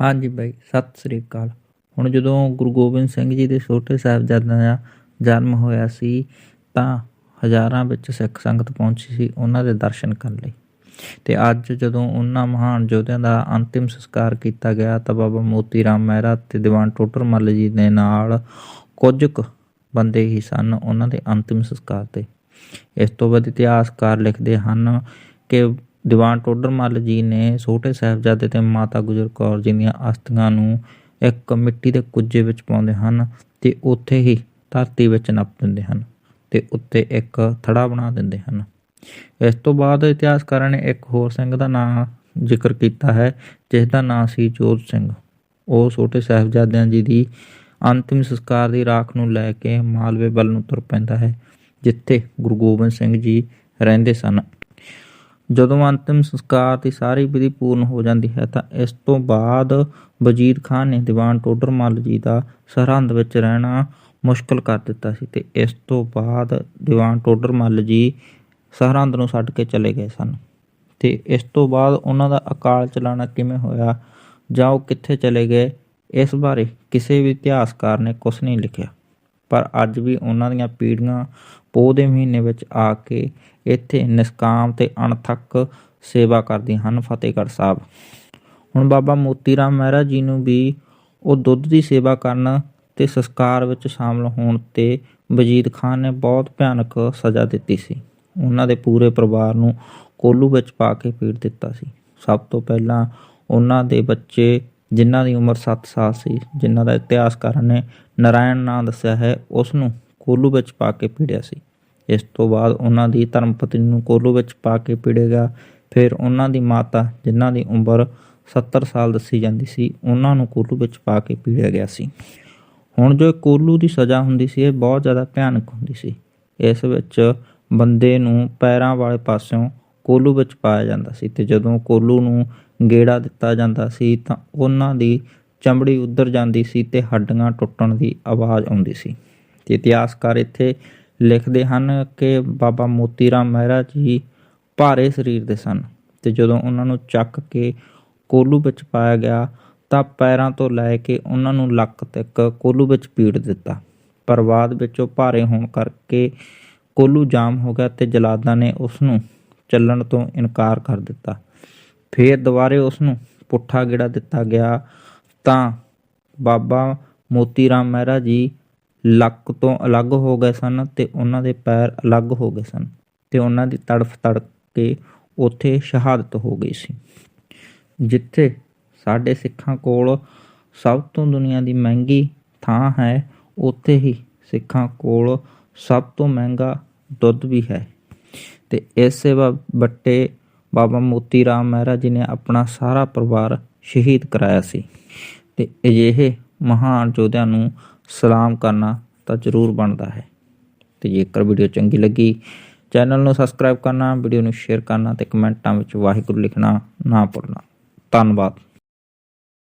ਹਾਂਜੀ ਬਾਈ, ਸਤਿ ਸ੍ਰੀ ਅਕਾਲ। ਹੁਣ ਜਦੋਂ ਗੁਰੂ ਗੋਬਿੰਦ ਸਿੰਘ ਜੀ ਦੇ ਛੋਟੇ ਸਾਹਿਬਜ਼ਾਦਿਆਂ ਦਾ ਜਨਮ ਹੋਇਆ ਸੀ, ਤਾਂ ਹਜ਼ਾਰਾਂ ਵਿੱਚ ਸਿੱਖ ਸੰਗਤ ਪਹੁੰਚੀ ਸੀ ਉਹਨਾਂ ਦੇ ਦਰਸ਼ਨ ਕਰਨ ਲਈ। ਤੇ ਅੱਜ ਜਦੋਂ ਉਹਨਾਂ ਮਹਾਨ ਯੋਧਿਆਂ ਦਾ ਅੰਤਿਮ ਸੰਸਕਾਰ ਕੀਤਾ ਗਿਆ, ਤਾਂ ਬਾਬਾ ਮੋਤੀ ਰਾਮ ਮਹਿਰਾ ਤੇ ਦੀਵਾਨ ਟੋਟਰ ਮੱਲ ਜੀ ਦੇ ਨਾਲ ਕੁਝ ਕੁ ਬੰਦੇ ਹੀ ਸਨ ਉਹਨਾਂ ਦੇ ਅੰਤਿਮ ਸੰਸਕਾਰ ਤੇ। ਇਸ ਤੋਂ ਬਾਅਦ ਇਤਿਹਾਸਕਾਰ ਲਿਖਦੇ ਹਨ ਕਿ ਦੀਵਾਨ ਟੋਡਰ ਮੱਲ ਜੀ ਨੇ ਛੋਟੇ ਸਾਹਿਬਜ਼ਾਦੇ ਤੇ ਮਾਤਾ ਗੁਜਰ ਕੌਰ ਜੀ ਦੀਆਂ ਅਸਥੀਆਂ ਨੂੰ ਇੱਕ ਮਿੱਟੀ ਦੇ ਕੁੱਜੇ ਵਿੱਚ ਪਾਉਂਦੇ ਹਨ ਤੇ ਉੱਥੇ ਹੀ ਧਰਤੀ ਵਿੱਚ ਨੱਪ ਦਿੰਦੇ ਹਨ ਤੇ ਉੱਤੇ ਇੱਕ ਥੜਾ ਬਣਾ ਦਿੰਦੇ ਹਨ। ਇਸ ਤੋਂ ਬਾਅਦ ਇਤਿਹਾਸਕਾਰਾਂ ਨੇ ਇੱਕ ਹੋਰ ਸਿੰਘ ਦਾ ਨਾਮ ਜ਼ਿਕਰ ਕੀਤਾ ਹੈ, ਜਿਸ ਦਾ ਨਾਮ ਸੀ ਜੋਤ ਸਿੰਘ। ਉਹ ਛੋਟੇ ਸਾਹਿਬਜ਼ਾਦਿਆਂ ਜੀ ਦੀ ਅੰਤਿਮ ਸੰਸਕਾਰ ਦੀ ਰਾਖ ਨੂੰ ਲੈ ਕੇ ਮਾਲਵੇ ਵੱਲ ਨੂੰ ਤੁਰ ਪੈਂਦਾ ਹੈ, ਜਿੱਥੇ ਗੁਰੂ ਗੋਬਿੰਦ ਸਿੰਘ ਜੀ ਰਹਿੰਦੇ ਸਨ। ਜਦੋਂ ਅੰਤਿਮ ਸੰਸਕਾਰ ਦੀ ਸਾਰੀ ਵਿਧੀ ਪੂਰਨ ਹੋ ਜਾਂਦੀ ਹੈ ਤਾਂ ਇਸ ਤੋਂ ਬਾਅਦ ਵਜੀਦ ਖਾਨ ਨੇ ਦੀਵਾਨ ਟੋਡਰ ਮੱਲ ਜੀ ਦਾ ਸਰਹੰਦ ਵਿੱਚ ਰਹਿਣਾ ਮੁਸ਼ਕਲ ਕਰ ਦਿੱਤਾ ਸੀ ਤੇ ਇਸ ਤੋਂ ਬਾਅਦ ਦੀਵਾਨ ਟੋਡਰ ਮੱਲ ਜੀ ਸਰਹੰਦ ਨੂੰ ਛੱਡ ਕੇ ਚਲੇ ਗਏ ਸਨ। ਤੇ ਇਸ ਤੋਂ ਬਾਅਦ ਉਹਨਾਂ ਦਾ ਅਕਾਲ ਚਲਾਣਾ ਕਿਵੇਂ ਹੋਇਆ? ਜਾਂ ਉਹ ਕਿੱਥੇ ਚਲੇ ਗਏ? ਇਸ ਬਾਰੇ ਕਿਸੇ ਵੀ ਇਤਿਹਾਸਕਾਰ ਨੇ ਕੁਝ ਨਹੀਂ ਲਿਖਿਆ। ਪਰ ਅੱਜ ਵੀ ਉਹਨਾਂ ਦੀਆਂ ਪੀੜ੍ਹੀਆਂ ਪੋਹ ਦੇ ਮਹੀਨੇ ਵਿੱਚ ਆ ਕੇ ਇੱਥੇ ਨਿਸਕਾਮ ਤੇ ਅਣਥੱਕ ਸੇਵਾ ਕਰਦੀਆਂ ਹਨ, ਫਤਿਹਗੜ੍ਹ ਸਾਹਿਬ। ਹੁਣ ਬਾਬਾ ਮੋਤੀ ਰਾਮ ਮਹਿਰਾ ਜੀ ਨੂੰ ਵੀ ਉਹ ਦੁੱਧ ਦੀ ਸੇਵਾ ਕਰਨ ਤੇ ਸੰਸਕਾਰ ਵਿੱਚ ਸ਼ਾਮਲ ਹੋਣ ਤੇ ਵਜੀਦ ਖਾਨ ਨੇ ਬਹੁਤ ਭਿਆਨਕ ਸਜ਼ਾ ਦਿੱਤੀ ਸੀ। ਉਹਨਾਂ ਦੇ ਪੂਰੇ ਪਰਿਵਾਰ ਨੂੰ ਕੋਲੂ ਵਿੱਚ ਪਾ ਕੇ ਪੀੜ ਦਿੱਤਾ ਸੀ। ਸਭ ਤੋਂ ਪਹਿਲਾਂ ਉਹਨਾਂ ਦੇ ਬੱਚੇ ਜਿਨ੍ਹਾਂ ਦੀ ਉਮਰ 7 ਸਾਲ ਸੀ, ਜਿਨ੍ਹਾਂ ਦਾ ਇਤਿਹਾਸਕਾਰਾਂ ਨੇ ਨਾਰਾਇਣ ਨਾਂ ਦੱਸਿਆ ਹੈ ਉਸ ਨੂੰ ਕੋਲੂ ਵਿੱਚ ਪਾ ਕੇ ਪੀੜਿਆ ਸੀ। ਇਸ ਤੋਂ ਬਾਅਦ ਉਹਨਾਂ ਦੀ ਧਰਮਪਤਨੀ ਨੂੰ ਕੋਲੂ ਵਿੱਚ ਪਾ ਕੇ ਪੀੜੇਗਾ ਫਿਰ ਉਹਨਾਂ ਦੀ ਮਾਤਾ, ਜਿਨ੍ਹਾਂ ਦੀ ਉਮਰ 70 ਸਾਲ ਦੱਸੀ ਜਾਂਦੀ ਸੀ, ਉਹਨਾਂ ਨੂੰ ਕੋਲੂ ਵਿੱਚ ਪਾ ਕੇ ਪੀੜਿਆ ਗਿਆ ਸੀ। ਹੁਣ ਜੋ ਕੋਲੂ ਦੀ ਸਜ਼ਾ ਹੁੰਦੀ ਸੀ, ਇਹ ਬਹੁਤ ਜ਼ਿਆਦਾ ਭਿਆਨਕ ਹੁੰਦੀ ਸੀ। ਇਸ ਵਿੱਚ ਬੰਦੇ ਨੂੰ ਪੈਰਾਂ ਵਾਲੇ ਪਾਸਿਓਂ ਕੋਲੂ ਵਿੱਚ ਪਾਇਆ ਜਾਂਦਾ ਸੀ ਤੇ ਜਦੋਂ ਕੋਲੂ ਨੂੰ ਗੇੜਾ ਦਿੱਤਾ ਜਾਂਦਾ ਸੀ ਤਾਂ ਉਹਨਾਂ ਦੀ ਚਮੜੀ ਉੱਧਰ ਜਾਂਦੀ ਸੀ ਤੇ ਹੱਡੀਆਂ ਟੁੱਟਣ ਦੀ ਆਵਾਜ਼ ਆਉਂਦੀ ਸੀ। ਤੇ ਇਤਿਹਾਸਕਾਰ ਇੱਥੇ ਲਿਖਦੇ ਹਨ ਕਿ ਬਾਬਾ ਮੋਤੀ ਰਾਮ ਮਹਿਰਾ ਜੀ ਭਾਰੇ ਸਰੀਰ ਦੇ ਸਨ ਤੇ ਜਦੋਂ ਉਹਨਾਂ ਨੂੰ ਚੱਕ ਕੇ ਕੋਲੂ ਵਿੱਚ ਪਾਇਆ ਗਿਆ ਤਾਂ ਪੈਰਾਂ ਤੋਂ ਲੈ ਕੇ ਉਹਨਾਂ ਨੂੰ ਲੱਕ ਤੱਕ ਕੋਲੂ ਵਿੱਚ ਪੀੜ ਦਿੱਤਾ। ਪਰ ਬਾਅਦ ਵਿੱਚ ਉਹ ਭਾਰੇ ਹੋਣ ਕਰਕੇ ਕੋਲੂ ਜਾਮ ਹੋ ਗਿਆ ਤੇ ਜਲਾਦਾਂ ਨੇ ਉਸ ਨੂੰ ਚੱਲਣ ਤੋਂ ਇਨਕਾਰ ਕਰ ਦਿੱਤਾ। ਫਿਰ ਦੁਬਾਰੇ ਉਸ ਨੂੰ ਪੁੱਠਾ ਗੇੜਾ ਦਿੱਤਾ ਗਿਆ ਤਾਂ ਬਾਬਾ ਮੋਤੀ ਰਾਮ ਮਹਿਰਾ ਜੀ ਲੱਕ ਤੋਂ ਅਲੱਗ ਹੋ ਗਏ ਸਨ ਤੇ ਉਹਨਾਂ ਦੇ ਪੈਰ ਅਲੱਗ ਹੋ ਗਏ ਸਨ ਤੇ ਉਹਨਾਂ ਦੀ ਤੜਫ ਤੜਕ ਕੇ ਉੱਥੇ ਸ਼ਹਾਦਤ ਹੋ ਗਈ ਸੀ। ਜਿੱਥੇ ਸਾਡੇ ਸਿੱਖਾਂ ਕੋਲ ਸਭ ਤੋਂ ਦੁਨੀਆ ਦੀ ਮਹਿੰਗੀ ਥਾਂ ਹੈ, ਉੱਥੇ ਹੀ ਸਿੱਖਾਂ ਕੋਲ ਸਭ ਤੋਂ ਮਹਿੰਗਾ ਦੁੱਧ ਵੀ ਹੈ। ਤੇ ਇਸੇ ਬੱਟੇ ਬਾਬਾ ਮੋਤੀ ਰਾਮ ਮਹਿਰਾ ਜੀ ਨੇ ਆਪਣਾ ਸਾਰਾ ਪਰਿਵਾਰ ਸ਼ਹੀਦ ਕਰਾਇਆ ਸੀ। ਤੇ ਅਜਿਹੇ ਮਹਾਨ ਯੋਧਿਆਂ ਨੂੰ ਸਲਾਮ ਕਰਨਾ ਤਾਂ ਜ਼ਰੂਰ ਬਣਦਾ ਹੈ। ਤੇ ਜੇਕਰ ਵੀਡੀਓ ਚੰਗੀ ਲੱਗੀ, ਚੈਨਲ ਨੂੰ ਸਬਸਕ੍ਰਾਈਬ ਕਰਨਾ, ਵੀਡੀਓ ਨੂੰ ਸ਼ੇਅਰ ਕਰਨਾ ਤੇ ਕਮੈਂਟਾਂ ਵਿੱਚ ਵਾਹਿਗੁਰੂ ਲਿਖਣਾ ਨਾ ਭੁੱਲਣਾ। ਧੰਨਵਾਦ।